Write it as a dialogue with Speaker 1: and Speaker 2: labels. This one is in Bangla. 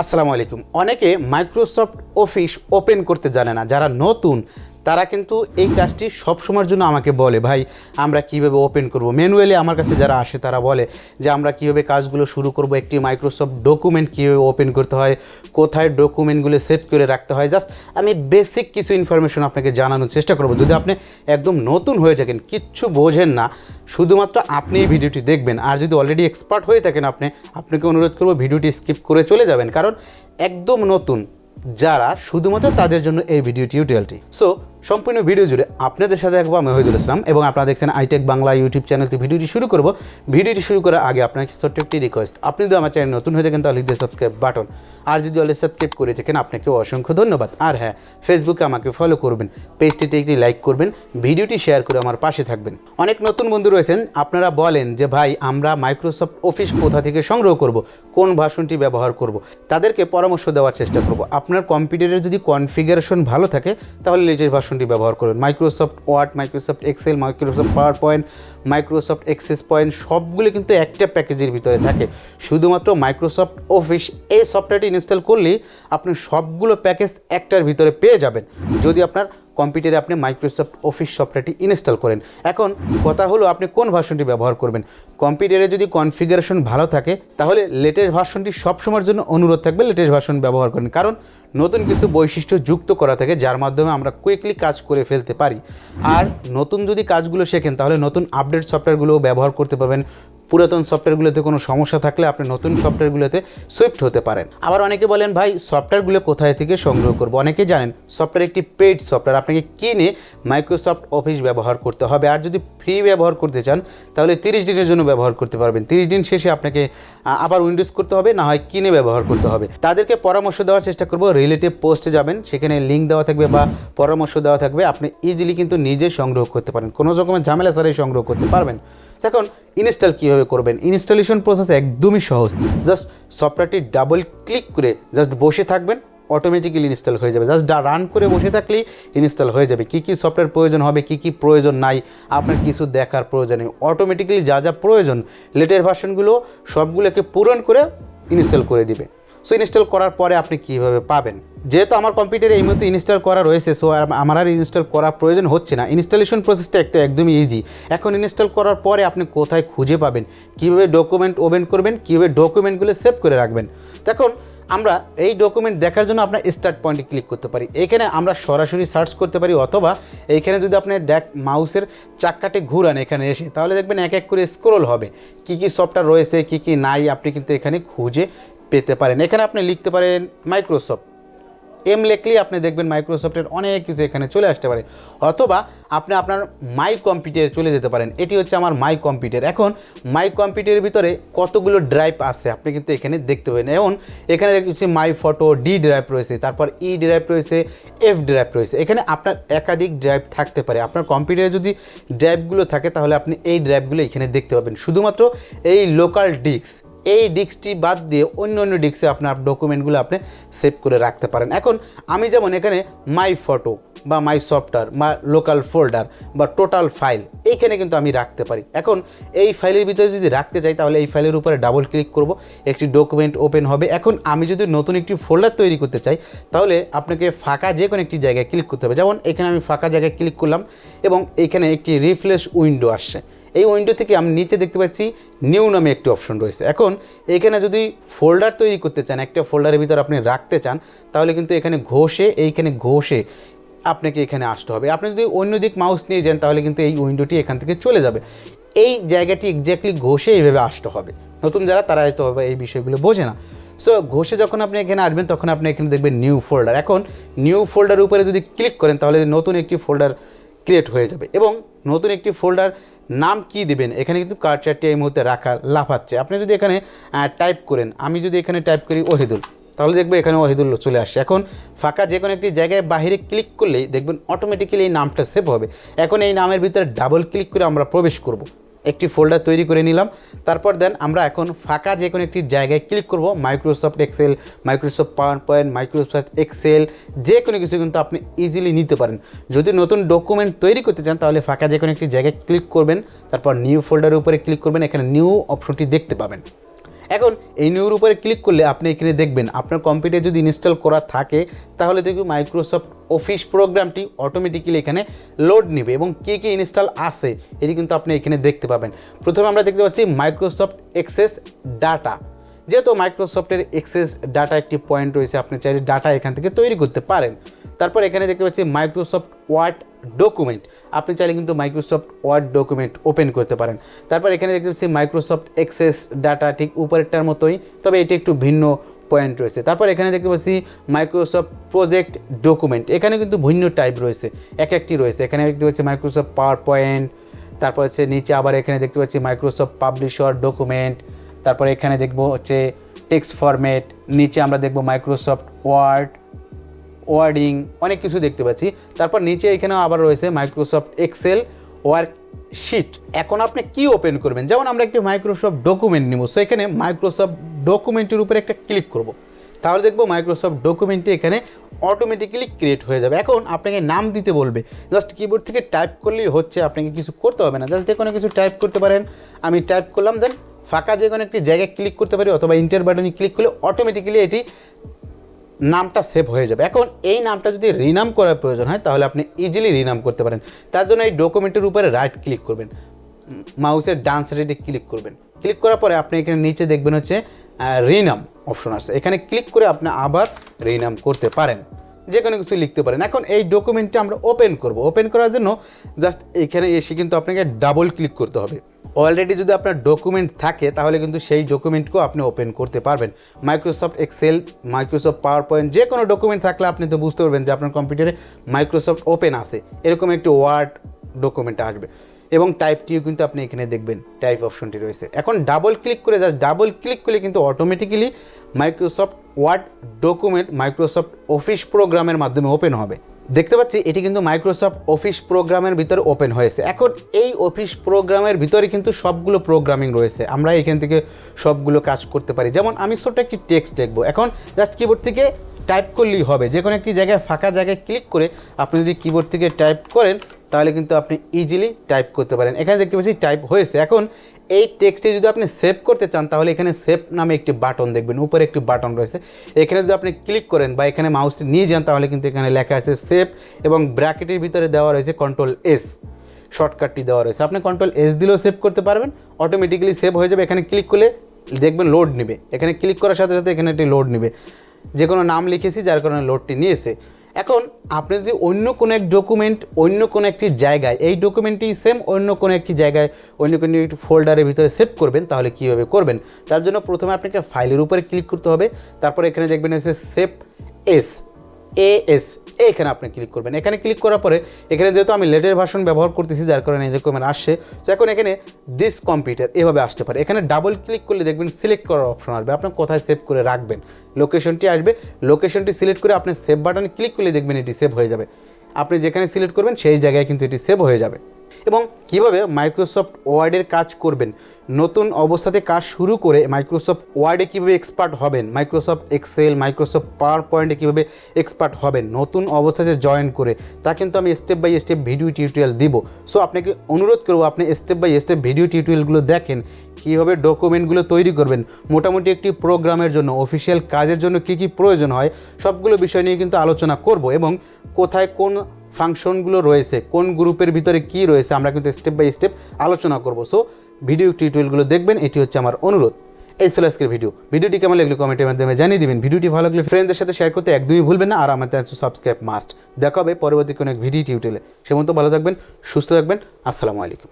Speaker 1: আসসালামু আলাইকুম। অনেকে মাইক্রোসফট অফিস ওপেন করতে জানে না। যারা নতুন তারা কিন্তু এই কাজটি সব সময়ের জন্য আমাকে বলে, ভাই, আমরা কীভাবে ওপেন করব? ম্যানুয়ালি আমার কাছে যারা আসে তারা বলে যে, আমরা কীভাবে কাজগুলো শুরু করব? একটি মাইক্রোসফট ডকুমেন্ট কীভাবে ওপেন করতে হয়, কোথায় ডকুমেন্টগুলো সেভ করে রাখতে হয়। জাস্ট আমি বেসিক কিছু ইনফরমেশন আপনাকে জানানোর চেষ্টা করব। যদি আপনি একদম নতুন হয়ে থাকেন, কিচ্ছু বোঝেন না, শুধুমাত্র আপনি এই ভিডিওটি দেখবেন। আর যদি অলরেডি এক্সপার্ট হয়ে থাকেন আপনি, আপনাকে অনুরোধ করব ভিডিওটি স্কিপ করে চলে যাবেন। কারণ একদম নতুন যারা শুধুমাত্র তাদের জন্য এই ভিডিও টিউটোরিয়ালটি সো সম্পূর্ণ ভিডিও জুড়ে আপনাদের সাথে একবার আমি হইদুল ইসলাম এবং আপনারা দেখছেন আইটেক বাংলা ইউটিউব চ্যানেলতে ভিডিওটি শুরু করব। ভিডিওটি শুরু করার আগে আপনাকে ছোট্ট একটি রিকোয়েস্ট আপনি যদি আমার চ্যানেল নতুন হয়ে থাকেন তাহলে দিয়ে সাবস্ক্রাইব বাটন আর যদি অলরেডি সাবস্ক্রাইব করে থাকেন, আপনাকে অসংখ্য ধন্যবাদ। আর হ্যাঁ ফেসবুকে আমাকে ফলো করবেন। পেজটিতে একটি লাইক করবেন। ভিডিওটি শেয়ার করে আমার পাশে থাকবেন। অনেক নতুন বন্ধু রয়েছেন। আপনারা বলেন যে, ভাই, আমরা মাইক্রোসফট অফিস কোথা থেকে সংগ্রহ করব? কোন ভাষণটি ব্যবহার করব? তাদেরকে পরামর্শ দেওয়ার চেষ্টা করব। আপনার কম্পিউটারের যদি কনফিগারেশন ভালো থাকে, তাহলে লেটেস্ট ভাষণটি ব্যবহার করবেন Microsoft Word Microsoft Excel Microsoft PowerPoint Microsoft Access point সবগুলো কিন্তু একটা প্যাকেজের ভিতরে থাকে। শুধুমাত্র মাইক্রোসফট অফিস এই সফটওয়্যারটি ইনস্টল করলেই আপনি সবগুলো প্যাকেজ একটার ভিতরে পেয়ে যাবেন। যদি আপনার কম্পিউটারে আপনি মাইক্রোসফট অফিস সফটওয়্যারটি ইনস্টল করেন। এখন কথা হলো আপনি কোন ভার্সনটি ব্যবহার করবেন? কম্পিউটারে যদি কনফিগারেশন ভালো থাকে, তাহলে লেটেস্ট ভার্সনটি সবসময়ের জন্য অনুরোধ থাকবে লেটেস্ট ভার্সন ব্যবহার করেন। কারণ নতুন কিছু বৈশিষ্ট্য যুক্ত করা থাকে, যার মাধ্যমে আমরা কুইকলি কাজ করে ফেলতে পারি। আর নতুন যদি কাজগুলো শেখেন, তাহলে নতুন আপডেট সফটওয়্যারগুলোও ব্যবহার করতে পারবেন। পুরাতন সফটওয়্যারগুলোতে কোনো সমস্যা থাকলে আপনি নতুন সফটওয়্যারগুলোতে সুইফট হতে পারেন। আবার অনেকে বলেন, ভাই, সফটওয়্যারগুলো কোথায় থেকে সংগ্রহ করব? অনেকে জানেন, সফটওয়্যার একটি পেড সফটওয়্যার, আপনাকে কিনে মাইক্রোসফট অফিস ব্যবহার করতে হবে। আর যদি ফ্রি ব্যবহার করতে চান, তাহলে তিরিশ দিনের জন্য ব্যবহার করতে পারবেন। তিরিশ দিন শেষে আপনাকে আবার উইন্ডোজ করতে হবে, না হয় কিনে ব্যবহার করতে হবে। তাদেরকে পরামর্শ দেওয়ার চেষ্টা করব। রিলেটিভ পোস্টে যাবেন, সেখানে লিঙ্ক দেওয়া থাকবে বা পরামর্শ দেওয়া থাকবে। আপনি ইজিলি কিন্তু নিজে সংগ্রহ করতে পারেন। কোনো রকমের ঝামেলা ছাড়াই সংগ্রহ করতে পারবেন। এখন ইনস্টল কীভাবে করবেন? ইনস্টলেশন প্রসেস একদমই সহজ। জাস্ট সফটওয়্যারটি ডাবল ক্লিক করে জাস্ট বসে থাকবেন অটোমেটিক্যালি ইনস্টল হয়ে যাবে। জাস্ট রান করে বসে থাকলেই ইনস্টল হয়ে যাবে। কী কী সফটওয়্যার প্রয়োজন হবে, কী কী প্রয়োজন নাই, আপনার কিছু দেখার প্রয়োজন নেই। অটোমেটিক্যালি যা যা প্রয়োজন লেটের ভার্সনগুলো সবগুলোকে পূরণ করে ইনস্টল করে দিবে। সো ইনস্টল করার পরে আপনি কীভাবে পাবেন? যেহেতু আমার কম্পিউটারে এই মুহূর্তে ইনস্টল করা রয়েছে সো আমার আর ইনস্টল করার প্রয়োজন হচ্ছে না। ইনস্টলেশন প্রসেসটা একটা একদমই ইজি এখন ইনস্টল করার পরে আপনি কোথায় খুঁজে পাবেন? কীভাবে ডকুমেন্ট ওপেন করবেন? কীভাবে ডকুমেন্টগুলো সেভ করে রাখবেন? দেখুন, আমরা এই ডকুমেন্ট দেখার জন্য আপনার স্টার্ট পয়েন্টে ক্লিক করতে পারি। এখানে আমরা সরাসরি সার্চ করতে পারি, অথবা এইখানে যদি আপনি ড্যাক মাউসের চাক্কাটি ঘুরান এখানে এসে, তাহলে দেখবেন এক এক করে স্ক্রোল হবে। কি কি সফটওয়্যার রয়েছে, কি কি নাই, আপনি কিন্তু এখানে খুঁজে পেতে পারেন। এখানে আপনি লিখতে পারেন মাইক্রোসফট এম লেখলেই আপনি দেখবেন মাইক্রোসফটের অনেক কিছু এখানে চলে আসতে পারে। অথবা আপনি আপনার মাই কম্পিউটারে চলে যেতে পারেন। এটি হচ্ছে আমার মাই কম্পিউটার এখন মাই কম্পিউটারের ভিতরে কতগুলো ড্রাইভ আছে আপনি কিন্তু এখানে দেখতে পাবেন। এখন এখানে দেখছি মাই ফটো ডি ড্রাইভ রয়েছে, তারপর ই ড্রাইভ রয়েছে এফ ড্রাইভ রয়েছে। এখানে আপনার একাধিক ড্রাইভ থাকতে পারে। আপনার কম্পিউটারে যদি ড্রাইভগুলো থাকে তাহলে আপনি এই ড্রাইভগুলো এখানে দেখতে পাবেন। শুধুমাত্র এই লোকাল ডিস্ক এই ডিস্কটি বাদ দিয়ে অন্য অন্য ডিস্কে আপনার ডকুমেন্টগুলো আপনি সেভ করে রাখতে পারেন। এখন আমি যেমন এখানে মাই ফটো বা মাই সফটওয়্যার বা লোকাল ফোল্ডার বা টোটাল ফাইল এইখানে কিন্তু আমি রাখতে পারি। এখন এই ফাইলের ভিতরে যদি রাখতে চাই তাহলে এই ফাইলের উপরে ডাবল ক্লিক করব, একটি ডকুমেন্ট ওপেন হবে। এখন আমি যদি নতুন একটি ফোল্ডার তৈরি করতে চাই তাহলে আপনাকে ফাঁকা যে কোনো একটি জায়গায় ক্লিক করতে হবে। যেমন এখানে আমি ফাঁকা জায়গায় ক্লিক করলাম এবং এখানে একটি রিফ্রেশ উইন্ডো আসছে। এই উইন্ডো থেকে আমি নিচে দেখতে পাচ্ছি নিউ নামে একটি অপশন রয়েছে। এখন এখানে যদি ফোল্ডার তৈরি করতে চান, একটা ফোল্ডারের ভিতর আপনি রাখতে চান, তাহলে কিন্তু এখানে ঘষে, এইখানে ঘষে আপনাকে এখানে আসতে হবে। আপনি যদি অন্য দিক মাউস নিয়ে যান, তাহলে কিন্তু এই উইন্ডোটি এখান থেকে চলে যাবে। এই জায়গাটি এক্স্যাক্টলি ঘষে এইভাবে আসতে হবে। নতুন যারা, তারা হয়তো এই বিষয়গুলো বোঝে না। সো ঘষে যখন আপনি এখানে আসবেন, তখন আপনি এখানে দেখবেন নিউ ফোল্ডার এখন নিউ ফোল্ডার উপরে যদি ক্লিক করেন, তাহলে নতুন একটি ফোল্ডার ক্রিয়েট হয়ে যাবে। এবং নতুন একটি ফোল্ডার নাম কি দিবেন? এখানে কিন্তু কার্চারটি এই মুহূর্তে রাখা লাফাচ্ছে। আপনি যদি এখানে টাইপ করেন, আমি যদি এখানে টাইপ করি ওহিদুল, তাহলে দেখব এখানে ওহিদুল চলে আসছে। এখন ফাঁকা যে কোনো একটি জায়গায় বাহিরে ক্লিক করলেই দেখবেন অটোমেটিক্যালি এই নামটা সেভ হবে। এখন এই নামের ভিতরে ডাবল ক্লিক করে আমরা প্রবেশ করব। একটি ফোল্ডার তৈরি করে নিলাম। তারপর দেন আমরা এখন ফাঁকা যে কোনো একটি জায়গায় ক্লিক করব। Microsoft Excel Microsoft PowerPoint Microsoft Excel যে কোনো কিছু কিন্তু আপনি ইজিলি নিতে পারেন। যদি নতুন ডকুমেন্ট তৈরি করতে চান, তাহলে ফাঁকা যে কোনো একটি জায়গায় ক্লিক করবেন। তারপর নিউ ফোল্ডারের উপরে ক্লিক করবেন। এখানে নিউ অপশনটি দেখতে পাবেন। এখন এই নিউর উপরে ক্লিক করলে আপনি এখানে দেখবেন আপনার কম্পিউটারে যদি ইনস্টল করা থাকে, তাহলে দেখবেন মাইক্রোসফট অফিস প্রোগ্রামটি অটোমেটিক্যালি এখানে লোড নেবে এবং কী কী ইনস্টল আছে, এটি কিন্তু আপনি এখানে দেখতে পাবেন। প্রথমে আমরা দেখতে পাচ্ছি মাইক্রোসফট এক্সেস ডাটা যেহেতু মাইক্রোসফটের এক্সেস ডাটা একটি পয়েন্ট রয়েছে, আপনি চাইলে ডাটা এখান থেকে তৈরি করতে পারেন। তারপর এখানে দেখতে পাচ্ছি মাইক্রোসফট ওয়ার্ড ডকুমেন্ট আপনি চাইলে কিন্তু মাইক্রোসফট ওয়ার্ড ডকুমেন্ট ওপেন করতে পারেন। তারপর এখানে দেখতে পাচ্ছি মাইক্রোসফট এক্সেস ডাটা ঠিক উপরেরটার মতোই, তবে এটি একটু ভিন্ন পয়েন্ট রয়েছে। তারপর এখানে দেখতে পাচ্ছি মাইক্রোসফট প্রজেক্ট ডকুমেন্ট এখানে কিন্তু ভিন্ন টাইপ রয়েছে, এক একটি রয়েছে। এখানে দেখতে পাচ্ছি মাইক্রোসফট পাওয়ার পয়েন্ট তারপর হচ্ছে নিচে আবার এখানে দেখতে পাচ্ছি মাইক্রোসফট পাবলিশার ডকুমেন্ট তারপরে এখানে দেখব হচ্ছে টেক্সট ফরম্যাট নিচে আমরা দেখব মাইক্রোসফট ওয়ার্ড ওয়ার্ডিং, অনেক কিছু দেখতে পাচ্ছি। তারপর নিচে এখানেও আবার রয়েছে মাইক্রোসফট এক্সেল ওয়ার্ক শিট এখন আপনি কি ওপেন করবেন? যেমন আমরা একটি মাইক্রোসফট ডকুমেন্ট নিব সো এখানে মাইক্রোসফট ডকুমেন্টের উপরে একটা ক্লিক করব। তাহলে দেখব মাইক্রোসফট ডকুমেন্টে এখানে অটোমেটিক্যালি ক্রিয়েট হয়ে যাবে। এখন আপনাকে নাম দিতে বলবে। জাস্ট কিবোর্ড থেকে টাইপ করলেই হচ্ছে, আপনাকে কিছু করতে হবে না। জাস্ট যে কোনো কিছু টাইপ করতে পারেন। আমি টাইপ করলাম দেন ফাঁকা যে কোনো একটি জায়গায় ক্লিক করতে পারি, অথবা ইন্টার বাটনে ক্লিক করলে অটোমেটিক্যালি এটি নামটা সেভ হয়ে যাবে। এখন এই নামটা যদি রিনাম করার প্রয়োজন হয়, তাহলে আপনি ইজিলি রিনাম করতে পারেন। তার জন্য এই ডকুমেন্টের উপরে রাইট ক্লিক করবেন। মাউসের ডান সাইডে ক্লিক করবেন। ক্লিক করার পরে আপনি এখানে নিচে দেখবেন হচ্ছে রিনাম অপশন আছে এখানে ক্লিক করে আপনি আবার রিনাম করতে পারেন। যে কোনো কিছু লিখতে পারেন। এখন এই ডকুমেন্টটা আমরা ওপেন করব। ওপেন করার জন্য জাস্ট এখানে এসে কিন্তু আপনাকে ডাবল ক্লিক করতে হবে। অলরেডি যদি আপনার ডকুমেন্ট থাকে, তাহলে কিন্তু সেই ডকুমেন্টকেও আপনি ওপেন করতে পারবেন। Microsoft Excel Microsoft PowerPoint যে কোনো ডকুমেন্ট থাকলে আপনি তো বুঝতে পারবেন যে আপনার কম্পিউটারে মাইক্রোসফট ওপেন আছে। এরকম একটি ওয়ার্ড ডকুমেন্ট আসবে। এবং টাইপটিও কিন্তু আপনি এখানে দেখবেন টাইপ অপশনটি রয়েছে। এখন ডাবল ক্লিক করে জাস্ট ডাবল ক্লিক করলে কিন্তু automatically Microsoft Word document Microsoft Office প্রোগ্রামের মাধ্যমে ওপেন হবে। দেখতে পাচ্ছি, এটি কিন্তু মাইক্রোসফট অফিস প্রোগ্রামের ভিতরে ওপেন হয়েছে। এখন এই অফিস প্রোগ্রামের ভিতরে কিন্তু সবগুলো প্রোগ্রামিং রয়েছে। আমরা এখান থেকে সবগুলো কাজ করতে পারি। যেমন, আমি ছোট্ট একটি টেক্সট দেখব। এখন জাস্ট কিবোর্ড থেকে টাইপ করলেই হবে। যে কোনো একটি জায়গায়, ফাঁকা জায়গায় ক্লিক করে আপনি যদি কিবোর্ড থেকে টাইপ করেন, তাহলে কিন্তু আপনি ইজিলি টাইপ করতে পারেন। এখানে দেখতে পাচ্ছি টাইপ হয়েছে। এখন এই টেক্সটে যদি আপনি সেভ করতে চান, তাহলে এখানে সেভ নামে একটি বাটন দেখবেন, উপরে একটি বাটন রয়েছে। এখানে যদি আপনি ক্লিক করেন বা এখানে মাউসটি নিয়ে যান, তাহলে কিন্তু এখানে লেখা আছে সেভ এবং ব্র্যাকেটের ভিতরে দেওয়া রয়েছে কন্ট্রোল এস শর্টকাটটি দেওয়া রয়েছে। আপনি কন্ট্রোল এস দিলেও সেভ করতে পারবেন অটোমেটিক্যালি সেভ হয়ে যাবে। এখানে ক্লিক করলে দেখবেন লোড নেবে। এখানে ক্লিক করার সাথে সাথে এখানে একটি লোড নেবে। যে কোনো নাম লিখেছি, যার কারণে লোডটি নিয়েছে। এখন আপনি যদি অন্য কোনো এক ডকুমেন্ট অন্য কোনো একটি জায়গায়, এই ডকুমেন্টটি সেম অন্য কোনো একটি জায়গায়, অন্য কোনো একটি ফোল্ডারের ভিতরে সেভ করবেন, তাহলে কীভাবে করবেন? তার জন্য প্রথমে আপনাকে ফাইলের উপরে ক্লিক করতে হবে। তারপর এখানে দেখবেন এসে সেভ এস এ এস এখানে আপনি ক্লিক করবেন। এখানে ক্লিক করার পরে, এখানে যেহেতু আমি লেটের ভার্সন ব্যবহার করতেছি, যার কারণে এরকম আসছে তো এখন এখানে দিস কম্পিউটার এভাবে আসতে পারে। এখানে ডাবল ক্লিক করলে দেখবেন সিলেক্ট করার অপশন আসবে। আপনার কোথায় সেভ করে রাখবেন? লোকেশনটি আসবে। লোকেশনটি সিলেক্ট করে আপনি সেভ বাটনে ক্লিক করলে দেখবেন এটি সেভ হয়ে যাবে। আপনি যেখানে সিলেক্ট করবেন, সেই জায়গায় কিন্তু এটি সেভ হয়ে যাবে। এবং কীভাবে মাইক্রোসফট ওয়ার্ডের কাজ করবেন, নতুন অবস্থাতে কাজ শুরু করে মাইক্রোসফট ওয়ার্ডে কীভাবে এক্সপার্ট হবেন মাইক্রোসফট এক্সেল মাইক্রোসফট পাওয়ার পয়েন্টে কীভাবে এক্সপার্ট হবেন, নতুন অবস্থাতে জয়েন করে, তা কিন্তু আমি step by step video tutorial দিব। সো আপনাকে অনুরোধ করব, আপনি স্টেপ বাই স্টেপ ভিডিও টিউটোরিয়ালগুলো দেখেন, কীভাবে ডকুমেন্টগুলো তৈরি করবেন, মোটামুটি একটি প্রোগ্রামের জন্য অফিসিয়াল কাজের জন্য কী কী প্রয়োজন হয়, সবগুলো বিষয় নিয়ে কিন্তু আলোচনা করব এবং কোথায় কোন ফাংশনগুলো রয়েছে, কোন গ্রুপের ভিতরে কি রয়েছে, আমরা কিন্তু স্টেপ বাই স্টেপ আলোচনা করব। সো ভিডিও টিউটোরিয়ালগুলো দেখবেন, এটি হচ্ছে আমার অনুরোধ। এই ছিল আজকের ভিডিও ভিডিওটি কেমন লাগল কমেন্টের মাধ্যমে জানিয়ে দিবেন। ভিডিওটি ভালো লাগলে ফ্রেন্ডদের সাথে শেয়ার করতে একদমই ভুলবেন না, আর আমাদের সাবস্ক্রাইব মাস্ট দেখাবে পরবর্তী কোনো এক ভিডিও টিউটোরিয়ালে সে মতো ভালো থাকবেন, সুস্থ থাকবেন। আসসালামু আলাইকুম।